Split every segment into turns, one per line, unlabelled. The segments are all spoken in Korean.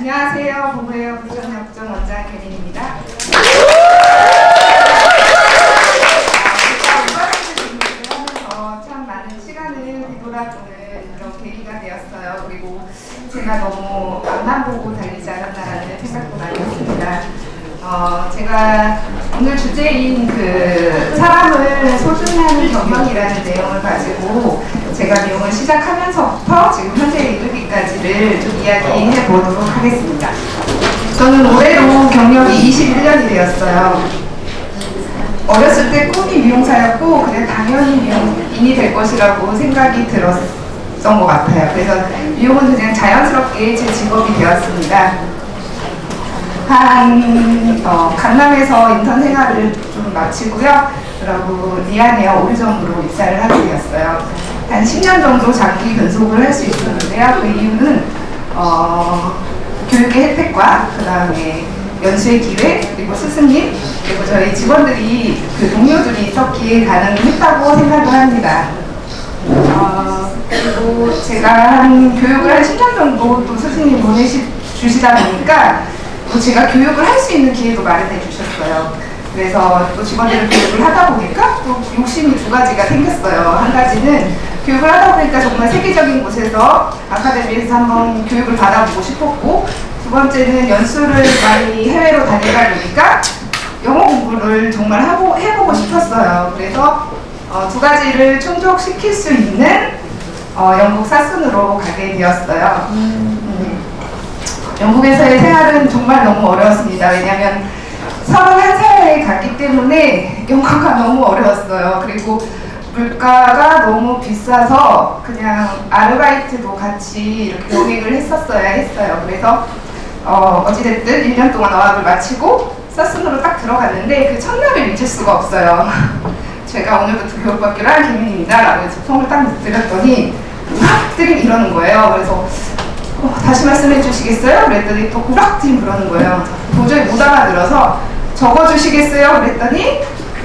안녕하세요. 부부예요 부천역정 원장 개민입니다. 하면서 참 많은 시간을 뒤돌아보는 그런 계기가 되었어요. 그리고 제가 너무 앞만 보고 달리지 않았다라는 생각도 많이 했습니다. 어, 제가 오늘 주제인 그 사람을 소중히 하는 경영이라는 내용을 가지고 제가 미용을 시작하면서 부터 지금 현재 이르기까지를 좀 이야기해 보도록 하겠습니다. 저는 올해로 경력이 21년이 되었어요. 어렸을 때 꿈이 미용사였고 그냥 당연히 미용인이 될 것이라고 생각이 들었던 것 같아요. 그래서 미용은 그냥 자연스럽게 제 직업이 되었습니다. 한 어, 강남에서 인턴 생활을 좀 마치고요. 그리고 미안해요 오리점으로 입사를 하게 되었어요. 한 10년 정도 장기 근속을 할 수 있었는데요. 그 이유는 어, 교육의 혜택과 그 다음에 연수의 기회 그리고 스승님 그리고 저희 직원들이 그 동료들이 있었기에 가능했다고 생각을 합니다. 어, 그리고 제가 한 교육을 한 10년 정도 또 스승님 보내주시다 보니까 또 제가 교육을 할 수 있는 기회도 마련해 주셨어요. 그래서 또 직원들을 교육을 하다 보니까 또 욕심이 두 가지가 생겼어요. 한 가지는 교육을 하다 보니까 정말 세계적인 곳에서 아카데미에서 한번 교육을 받아보고 싶었고 두 번째는 연수를 많이 해외로 다니다 보니까 영어 공부를 정말 하고 해보고 싶었어요. 그래서 어, 두 가지를 충족시킬 수 있는 어, 영국 사순으로 가게 되었어요. 음. 영국에서의 생활은 정말 너무 어려웠습니다. 왜냐하면 31살에 갔기 때문에 영어가 너무 어려웠어요. 그리고 물가가 너무 비싸서 그냥 아르바이트도 같이 이렇게 영액을 했었어야 했어요. 그래서 어, 어찌됐든 1년 동안 어학을 마치고 사순으로 딱 들어갔는데 그 첫날을 잊을 수가 없어요. 제가 오늘부터 교육받기로 한 김민입니다. 라고 해서 폰을 딱 드렸더니 우락들이 이러는 거예요. 그래서 어, 다시 말씀해 주시겠어요? 그랬더니 또 우락들이 그러는 거예요. 도저히 못 알아들어서 적어주시겠어요? 그랬더니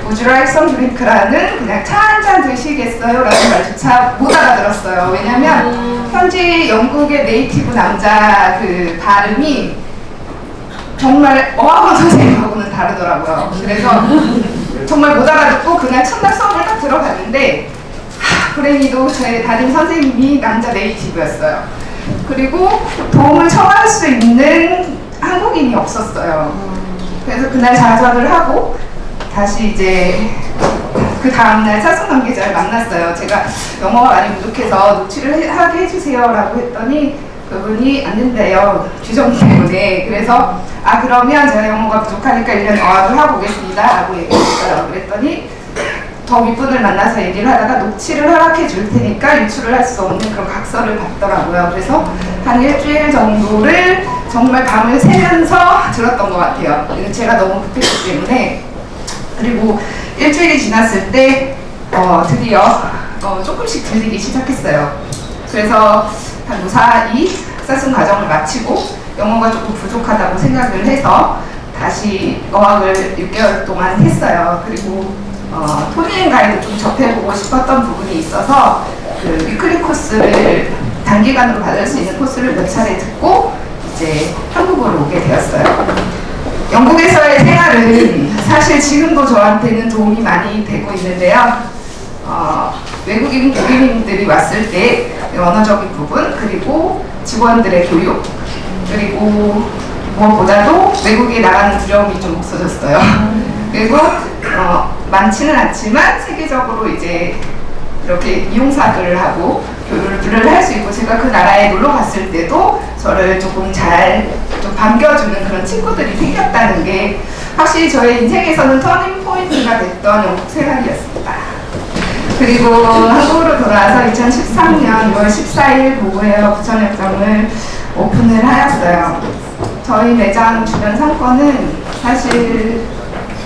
Would you like some drink라는 그냥 차 한 잔 드시겠어요? 라는 말조차 못 알아들었어요. 왜냐면 현지 영국의 네이티브 남자 그 발음이 정말 어학원 선생님하고는 다르더라고요. 그래서 정말 못 알아듣고 그냥 첫날 수업을 딱 들어갔는데 하, 불행히도 저의 담임 선생님이 남자 네이티브였어요. 그리고 도움을 청할 수 있는 한국인이 없었어요. 그래서 그날 자전을 하고 다시 이제 그 다음날 사수 관계자를 만났어요. 제가 영어가 많이 부족해서 해- 하게 해주세요라고 했더니 그분이 안 된대요. 규정 때문에. 그래서 아 그러면 제가 영어가 부족하니까 1년 어학을 하고 오겠습니다. 라고 얘기했어요. 그랬더니 더 윗분을 만나서 얘기를 하다가 녹취를 허락해 줄 테니까 유출을 할 수 없는 그런 각서를 받더라고요. 그래서 한 일주일 정도를 정말 밤을 새면서 들었던 것 같아요. 제가 너무 급했기 때문에. 그리고 일주일이 지났을 때 어, 드디어 어, 조금씩 들리기 시작했어요. 그래서 한 무사히 사순 과정을 마치고 영어가 조금 부족하다고 생각을 해서 다시 어학을 6개월 동안 했어요. 그리고 어, 토니앤가에도 좀 접해보고 싶었던 부분이 있어서 그 위클리 코스를 단기간으로 받을 수 있는 코스를 몇 차례 듣고 이제 한국으로 오게 되었어요. 영국에서의 생활은 사실 지금도 저한테는 도움이 많이 되고 있는데요. 어, 외국인 고객님들이 왔을 때 언어적인 부분 그리고 직원들의 교육 그리고 무엇보다도 외국에 나가는 두려움이 좀 없어졌어요. 그리고 어, 많지는 않지만 세계적으로 이제 이렇게 이용사들을 하고 교류를 할 수 있고 제가 그 나라에 놀러 갔을 때도 저를 조금 잘좀 반겨주는 그런 친구들이 생겼다는 게 확실히 저의 인생에서는 터닝 포인트가 됐던 영국 생활이었습니다. 그리고 한국으로 돌아와서 2013년 6월 14일 보고에어 부천역점을 오픈을 하였어요. 저희 매장 주변 상권은 사실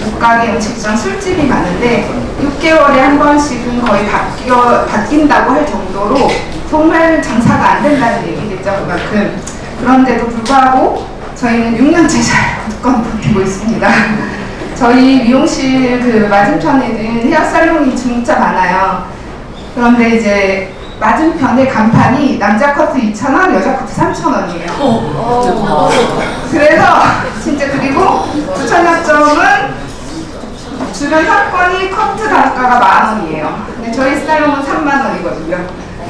옷가게, 음식점, 술집이 많은데 6개월에 한 번씩은 거의 바뀌어, 바뀐다고 할 정도로 정말 장사가 안 된다는 얘기겠죠, 그만큼. 그런데도 불구하고 저희는 6년째 잘 굳건 버티고 있습니다. 저희 미용실 그 맞은편에는 헤어살롱이 진짜 많아요. 그런데 이제 맞은편에 간판이 남자 커트 2,000원, 여자 커트 3,000원이에요.
어.
그래서 진짜 그리고 추천약점은 주변 상권이 커트 단가가 만 원이에요. 근데 저희 스타일은 3만 원이거든요.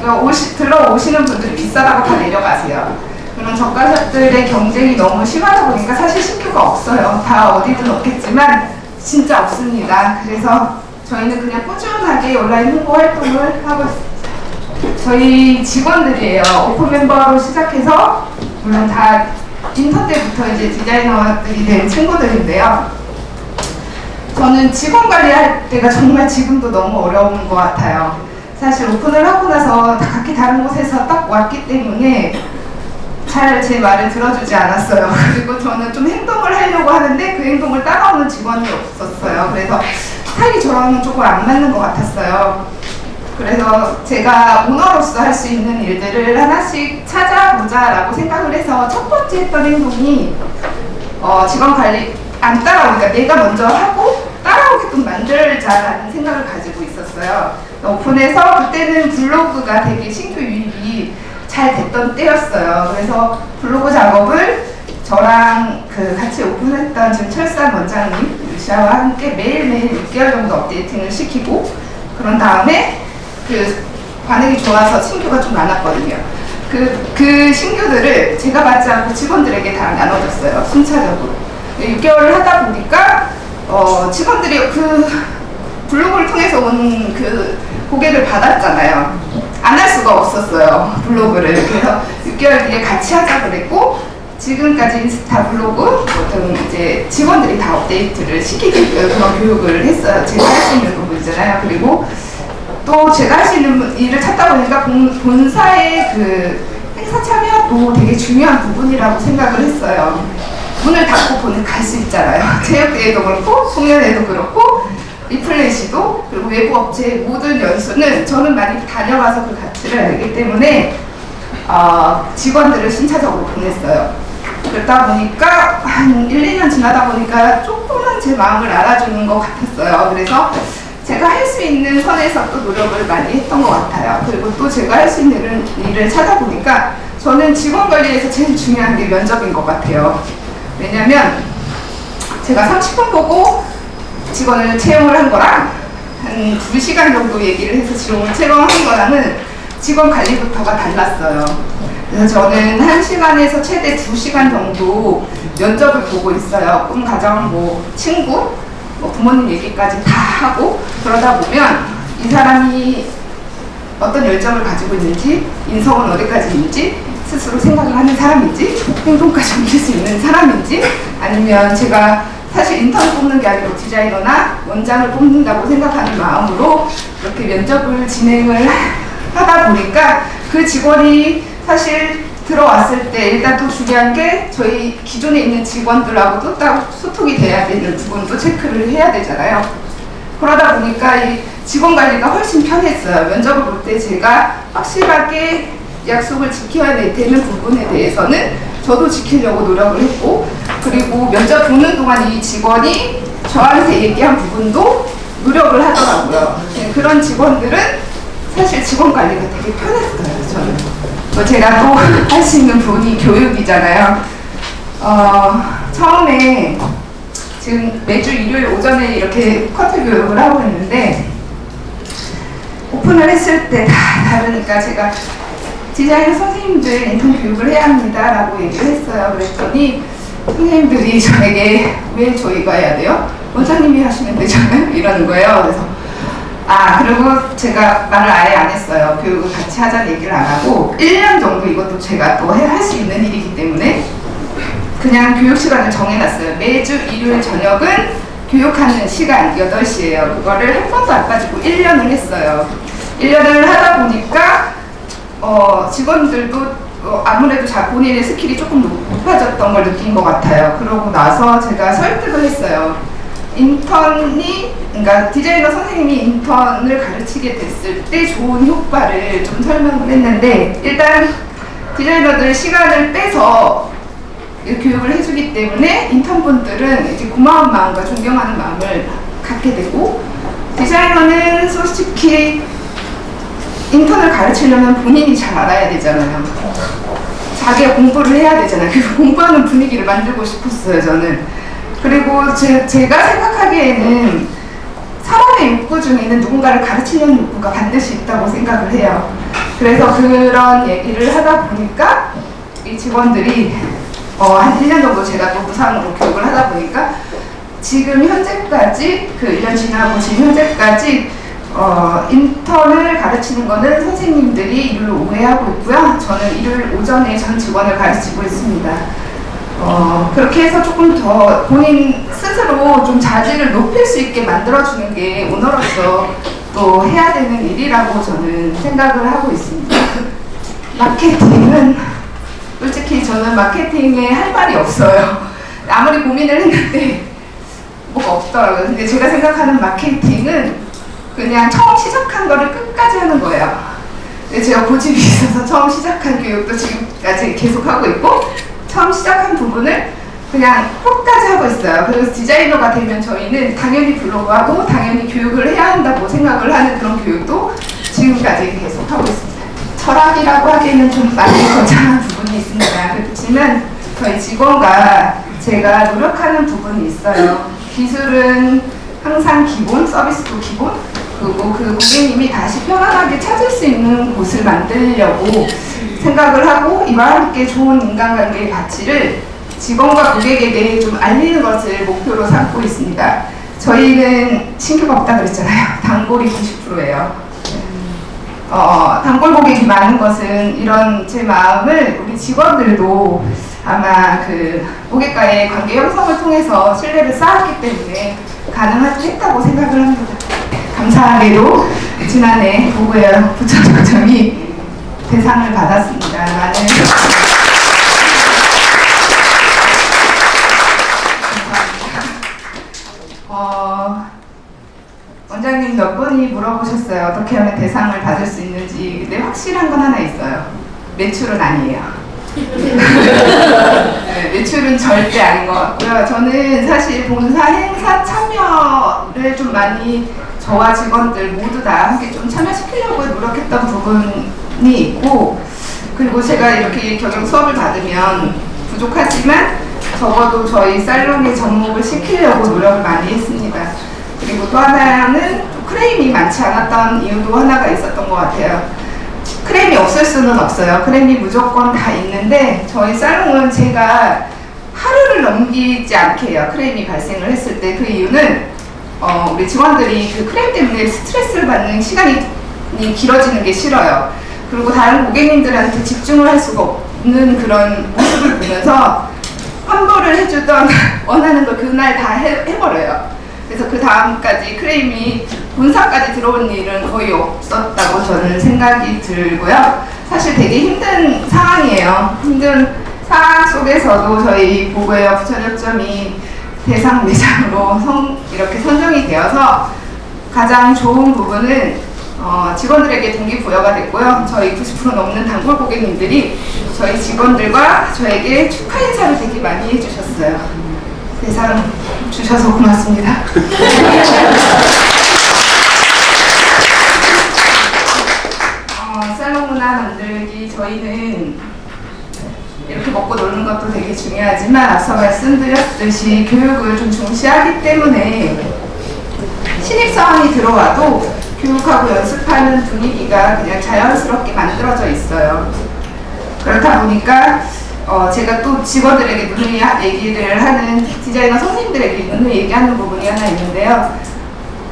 이거 오시, 들어오시는 분들 비싸다고 다 내려가세요. 그런 저가샵들의 경쟁이 너무 심하다 보니까 사실 신규가 없어요. 다 어디든 없겠지만 진짜 없습니다. 그래서 저희는 그냥 꾸준하게 온라인 홍보 활동을 하고 있습니다. 저희 직원들이에요. 오픈 멤버로 시작해서 물론 다 인턴 때부터 이제 디자이너들이 된 친구들인데요. 저는 직원 관리할 때가 정말 지금도 너무 어려운 것 같아요. 사실 오픈을 하고 나서 다 각기 다른 곳에서 딱 왔기 때문에 잘 제 말을 들어주지 않았어요. 그리고 저는 좀 행동을 하려고 하는데 그 행동을 따라오는 직원이 없었어요. 그래서 스타일이 저랑은 조금 안 맞는 것 같았어요. 그래서 제가 오너로서 할 수 있는 일들을 하나씩 찾아보자라고 생각을 해서 첫 번째 했던 행동이 어, 직원 관리 안 따라오니까 내가 먼저 하고 따라오게끔 만들자라는 생각을 가지고 있었어요. 오픈해서 그때는 블로그가 되게 신규 유입이 잘 됐던 때였어요. 그래서 블로그 작업을 저랑 그 같이 오픈했던 지금 철산 원장님 루시아와 함께 매일매일 6개월 정도 업데이팅을 시키고 그런 다음에 그 반응이 좋아서 신규가 좀 많았거든요. 그, 그 신규들을 제가 받지 않고 직원들에게 다 나눠줬어요. 순차적으로. 6개월을 하다 보니까 어, 직원들이 그 블로그를 통해서 온 그 고객을 받았잖아요. 안 할 수가 없었어요. 블로그를. 그래서 6개월 뒤에 같이 하자 그랬고 지금까지 인스타 블로그 보통 이제 직원들이 다 업데이트를 시키게끔 그런 교육을 했어요. 제가 할 수 있는 부분이잖아요. 그리고 또 제가 할 수 있는 일을 찾다 보니까 본, 본사의 그 행사 참여도 되게 중요한 부분이라고 생각을 했어요. 문을 닫고 보는 갈 수 있잖아요. 체육대회도 그렇고, 송년회도 그렇고, 리플레시도 그리고 외부 업체의 모든 연수는 저는 많이 다녀가서 그 가치를 알기 때문에 어, 직원들을 순차적으로 보냈어요. 그러다 보니까 한 1, 2년 지나다 보니까 조금은 제 마음을 알아주는 것 같았어요. 그래서 제가 할 수 있는 선에서 또 노력을 많이 했던 것 같아요. 그리고 또 제가 할 수 있는 일을, 일을 찾아보니까 저는 직원 관리에서 제일 중요한 게 면접인 것 같아요. 왜냐면 제가 30분 보고 직원을 채용을 한 거랑 한 2시간 정도 얘기를 해서 직원을 채용한 거랑은 직원 관리부터가 달랐어요. 그래서 저는 1시간에서 최대 2시간 정도 면접을 보고 있어요. 꿈, 가정, 뭐 친구, 뭐 부모님 얘기까지 다 하고 그러다 보면 이 사람이 어떤 열정을 가지고 있는지 인성은 어디까지 있는지 스스로 생각을 하는 사람인지 행동까지 옮길 수 있는 사람인지 아니면 제가 사실 인턴 뽑는 게 아니고 디자이너나 원장을 뽑는다고 생각하는 마음으로 이렇게 면접을 진행을 하다 보니까 그 직원이 사실 들어왔을 때 일단 또 중요한 게 저희 기존에 있는 직원들하고도 딱 소통이 돼야 되는 부분도 체크를 해야 되잖아요. 그러다 보니까 이 직원 관리가 훨씬 편했어요. 면접을 볼 때 제가 확실하게 약속을 지켜야 되는 부분에 대해서는 저도 지키려고 노력을 했고 그리고 면접 보는 동안 이 직원이 저한테 얘기한 부분도 노력을 하더라고요. 네, 그런 직원들은 사실 직원 관리가 되게 편했어요. 저는. 뭐 제가 또 할 수 있는 부분이 교육이잖아요. 어, 처음에 지금 매주 일요일 오전에 이렇게 커트 교육을 하고 있는데 오픈을 했을 때 다 다르니까 제가 디자이너 선생님들 인턴 교육을 해야 합니다라고 얘기를 했어요. 그랬더니 선생님들이 저에게 왜 저희가 해야 돼요? 원장님이 하시면 되잖아요. 이러는 거예요. 그래서 아 그리고 제가 말을 아예 안 했어요. 교육을 같이 하자는 얘기를 안 하고 1년 정도 이것도 제가 또 할 수 있는 일이기 때문에 그냥 교육 시간을 정해놨어요. 매주 일요일 저녁은 교육하는 시간 8시예요. 그거를 한 번도 안 빠지고 1년을 했어요. 1년을 하다 보니까 어, 직원들도 어, 아무래도 자 본인의 스킬이 조금 높 아졌던 걸 느낀 것 같아요. 그러고 나서 제가 설득을 했어요. 인턴이, 그러니까 디자이너 선생님이 인턴을 가르치게 됐을 때 좋은 효과를 좀 설명을 했는데, 일단 디자이너들 시간을 빼서 이 교육을 해주기 때문에 인턴분들은 이제 고마운 마음과 존경하는 마음을 갖게 되고, 디자이너는 솔직히 인턴을 가르치려면 본인이 잘 알아야 되잖아요. 자기가 공부를 해야 되잖아요. 그 공부하는 분위기를 만들고 싶었어요, 저는. 그리고 제, 제가 생각하기에는 사람의 욕구 중에는 누군가를 가르치려는 욕구가 반드시 있다고 생각을 해요. 그래서 그런 얘기를 하다 보니까 이 직원들이 어, 한 1년 정도 제가 또 무상으로 교육을 하다 보니까 지금 현재까지 그 1년 지나고 지금 현재까지 어, 인턴을 가르치는 거는 선생님들이 일을 오해하고 있고요. 저는 일을 오전에 전 직원을 가르치고 있습니다. 어, 그렇게 해서 조금 더 본인 스스로 좀 자질을 높일 수 있게 만들어주는 게 오너로서 또 해야 되는 일이라고 저는 생각을 하고 있습니다. 마케팅은 솔직히 저는 마케팅에 할 말이 없어요. 아무리 고민을 했는데 뭐가 없더라고요. 근데 제가 생각하는 마케팅은 그냥 처음 시작한 거를 끝까지 하는 거예요. 근데 제가 고집이 있어서 처음 시작한 교육도 지금까지 계속 하고 있고 처음 시작한 부분을 그냥 끝까지 하고 있어요. 그래서 디자이너가 되면 저희는 당연히 블로그하고 당연히 교육을 해야 한다고 생각을 하는 그런 교육도 지금까지 계속 하고 있습니다. 철학이라고 하기에는 좀 많이 거창한 부분이 있습니다. 그렇지만 저희 직원과 제가 노력하는 부분이 있어요. 기술은 항상 기본, 서비스도 기본, 그리고 그 고객님이 다시 편안하게 찾을 수 있는 곳을 만들려고 생각을 하고 이와 함께 좋은 인간관계의 가치를 직원과 고객에 대해 좀 알리는 것을 목표로 삼고 있습니다. 저희는 신규가 없다 그랬잖아요. 단골이 90%예요. 어, 단골 고객이 많은 것은 이런 제 마음을 우리 직원들도 아마 그 고객과의 관계 형성을 통해서 신뢰를 쌓았기 때문에 가능했다고 생각을 합니다. 감사하게도 지난해 보고요 부천구청이 대상을 받았습니다. 많은. 어, 원장님 몇 번이 물어보셨어요. 어떻게 하면 대상을 받을 수 있는지. 근데 확실한 건 하나 있어요. 매출은 아니에요. 네, 매출은 절대 아닌 것 같고요. 저는 사실 본사 행사 참여를 좀 많이 저와 직원들 모두 다 함께 좀 참여시키려고 노력했던 부분이 있고 그리고 제가 이렇게 경영 수업을 받으면 부족하지만 적어도 저희 살롱에 접목을 시키려고 노력을 많이 했습니다. 그리고 또 하나는 크레임이 많지 않았던 이유도 하나가 있었던 것 같아요. 크레임이 없을 수는 없어요. 크레임이 무조건 다 있는데 저희 살롱은 제가 하루를 넘기지 않게 해요. 크레임이 발생을 했을 때 그 이유는 어, 우리 직원들이 그 크레임 때문에 스트레스를 받는 시간이 길어지는 게 싫어요. 그리고 다른 고객님들한테 집중을 할 수가 없는 그런 모습을 보면서 환불을 해주던 원하는 걸 그날 다 해, 해버려요. 그래서 그 다음까지 크레임이 본사까지 들어온 일은 거의 없었다고 저는 생각이 들고요. 사실 되게 힘든 상황이에요. 힘든 상황 속에서도 저희 보고의 부천역점이 대상 매장으로 성, 이렇게 선정이 되어서 가장 좋은 부분은 어, 직원들에게 동기부여가 됐고요. 저희 90% 넘는 단골 고객님들이 저희 직원들과 저에게 축하 인사를 되게 많이 해주셨어요. 대상 주셔서 고맙습니다. 어, 살롱 문화 만들기 저희는 이렇게 먹고 노는 것도 되게 중요하지만 앞서 말씀드렸듯이 교육을 좀 중시하기 때문에 신입사원이 들어와도 교육하고 연습하는 분위기가 그냥 자연스럽게 만들어져 있어요. 그렇다 보니까 어, 제가 또 직원들에게 누누이 하- 얘기를 하는 디자이너 선생님들에게 누누이 얘기하는 부분이 하나 있는데요.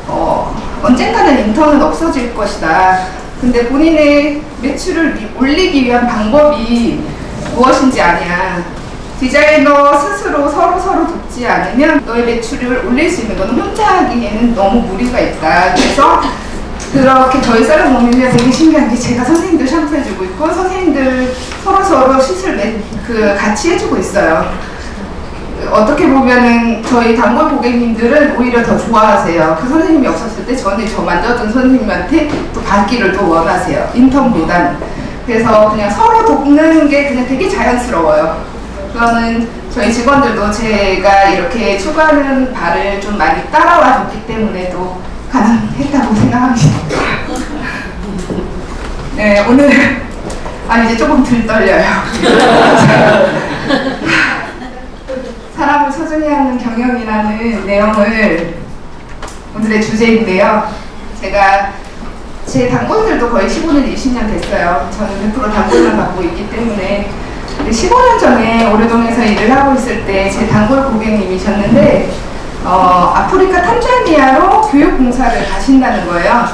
어, 언젠가는 인턴은 없어질 것이다. 근데 본인의 매출을 미- 올리기 위한 방법이 무엇인지 아냐. 디자이너 스스로 서로 서로 돕지 않으면 너의 매출을 올릴 수 있는 건 혼자 하기에는 너무 무리가 있다. 그래서 그렇게 저희 쌀을 먹으면 되게 신기한 게 제가 선생님들 샴푸해주고 있고 선생님들 서로 서로 시술 매, 그 같이 해주고 있어요. 어떻게 보면은 저희 단골 고객님들은 오히려 더 좋아하세요. 그 선생님이 없었을 때 저는 저 만져준 선생님한테 또 받기를 더 원하세요. 인턴보다는. 그래서 그냥 서로 돕는 게 그냥 되게 자연스러워요. 그거는 저희 직원들도 제가 이렇게 추구하는 바를 좀 많이 따라와 줬기 때문에 또 가능했다고 생각합니다. 네, 오늘 아 이제 조금 덜 떨려요. 사람을 소중히 하는 경영이라는 내용을 오늘의 주제인데요. 제가 제 단골들도 거의 15년, 20년 됐어요. 저는 100% 단골만 받고 있기 때문에 15년 전에 오르동에서 일을 하고 있을 때 제 단골 고객님이셨는데 어, 아프리카 탄자니아로 교육봉사를 가신다는 거예요.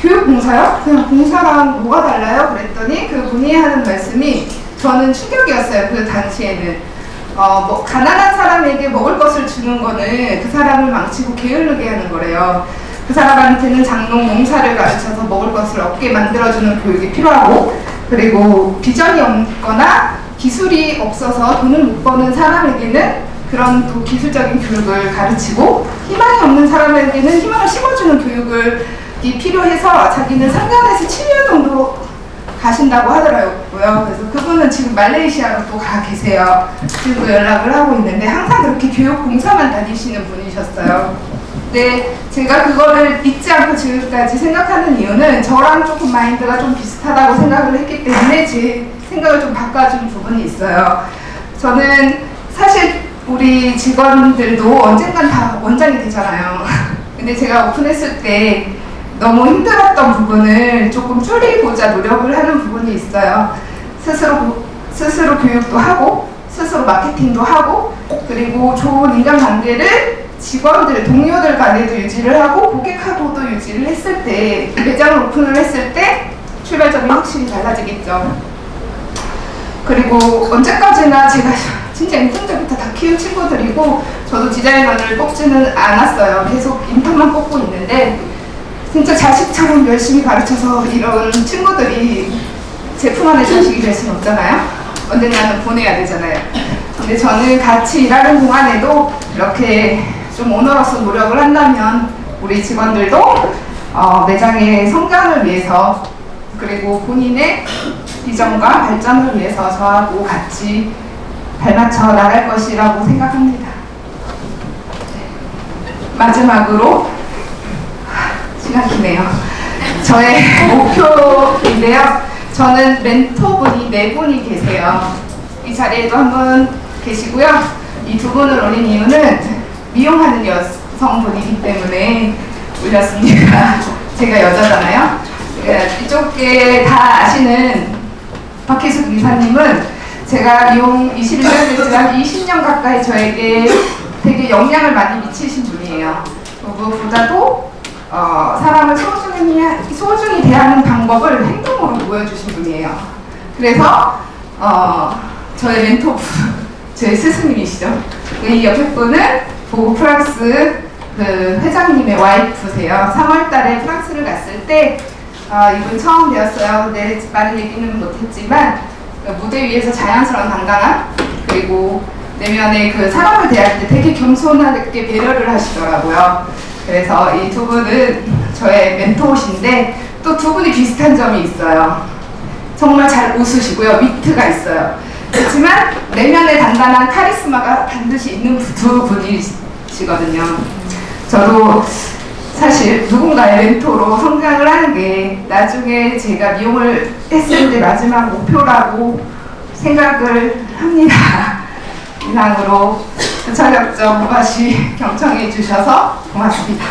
교육봉사요? 그냥 봉사랑 뭐가 달라요? 그랬더니 그 분이 하는 말씀이 저는 충격이었어요. 그 당시에는. 어, 뭐, 가난한 사람에게 먹을 것을 주는 거는 그 사람을 망치고 게을르게 하는 거래요. 그 사람한테는 장롱 농사를 가르쳐서 먹을 것을 얻게 만들어주는 교육이 필요하고, 그리고 비전이 없거나 기술이 없어서 돈을 못 버는 사람에게는 그런 또 기술적인 교육을 가르치고, 희망이 없는 사람에게는 희망을 심어주는 교육을 이 필요해서 자기는 3년에서 7년 정도 가신다고 하더라고요. 그래서 그분은 지금 말레이시아로 또 가 계세요. 지금도 연락을 하고 있는데 항상 그렇게 교육 봉사만 다니시는 분이셨어요. 근데 제가 그거를 잊지 않고 지금까지 생각하는 이유는 저랑 조금 마인드가 좀 비슷하다고 생각을 했기 때문에 제 생각을 좀 바꿔준 부분이 있어요. 저는 사실 우리 직원들도 언젠간 다 원장이 되잖아요. 근데 제가 오픈했을 때 너무 힘들었던 부분을 조금 줄이고자 노력을 하는 부분이 있어요. 스스로 스스로 교육도 하고 스스로 마케팅도 하고 그리고 좋은 인간관계를 직원들 동료들 간에도 유지를 하고 고객하고도 유지를 했을 때 매장을 오픈을 했을 때 출발점이 확실히 달라지겠죠. 그리고 언제까지나 제가 진짜 인턴 때부터 다 키운 친구들이고 저도 디자이너를 뽑지는 않았어요. 계속 인턴만 뽑고 있는데 진짜 자식처럼 열심히 가르쳐서 이런 친구들이 제품 안에 자식이 될 수는 없잖아요. 언젠가는 보내야 되잖아요. 근데 저는 같이 일하는 동안에도 이렇게 좀 오너로서 노력을 한다면 우리 직원들도 어, 매장의 성장을 위해서 그리고 본인의 비전과 발전을 위해서 저하고 같이 발맞춰 나갈 것이라고 생각합니다. 마지막으로 시간 기네요. 저의 목표인데요. 저는 멘토분이 네 분이 계세요. 이 자리에도 한 분 계시고요. 이 두 분을 올린 이유는 미용하는 여성분이기 때문에 올렸습니다. 제가 여자잖아요. 예, 이쪽에 다 아시는 박희숙 이사님은 제가 미용 21년 됐지만 20년 가까이 저에게 되게 영향을 많이 미치신 분이에요. 무엇보다도 어, 사람을 소중히, 소중히 대하는 방법을 행동으로 보여주신 분이에요. 그래서 어, 저의 멘토분, 제 스승님이시죠. 이 옆에 분은 보고 프랑스 그 회장님의 와이프세요. 3월달에 프랑스를 갔을 때 어, 이분 처음 뵈었어요. 근데 많은 얘기는 못했지만 그 무대 위에서 자연스러운 당당함 그리고 내면에 그 사람을 대할 때 되게 겸손하게 배려를 하시더라고요. 그래서 이 두 분은 저의 멘토신데 또 두 분이 비슷한 점이 있어요. 정말 잘 웃으시고요. 위트가 있어요. 그렇지만 내면에 단단한 카리스마가 반드시 있는 두 분이시거든요. 저도 사실 누군가의 멘토로 성장을 하는 게 나중에 제가 미용을 했을 때 마지막 목표라고 생각을 합니다. 이상으로 저녁점 무바시 경청해 주셔서 고맙습니다.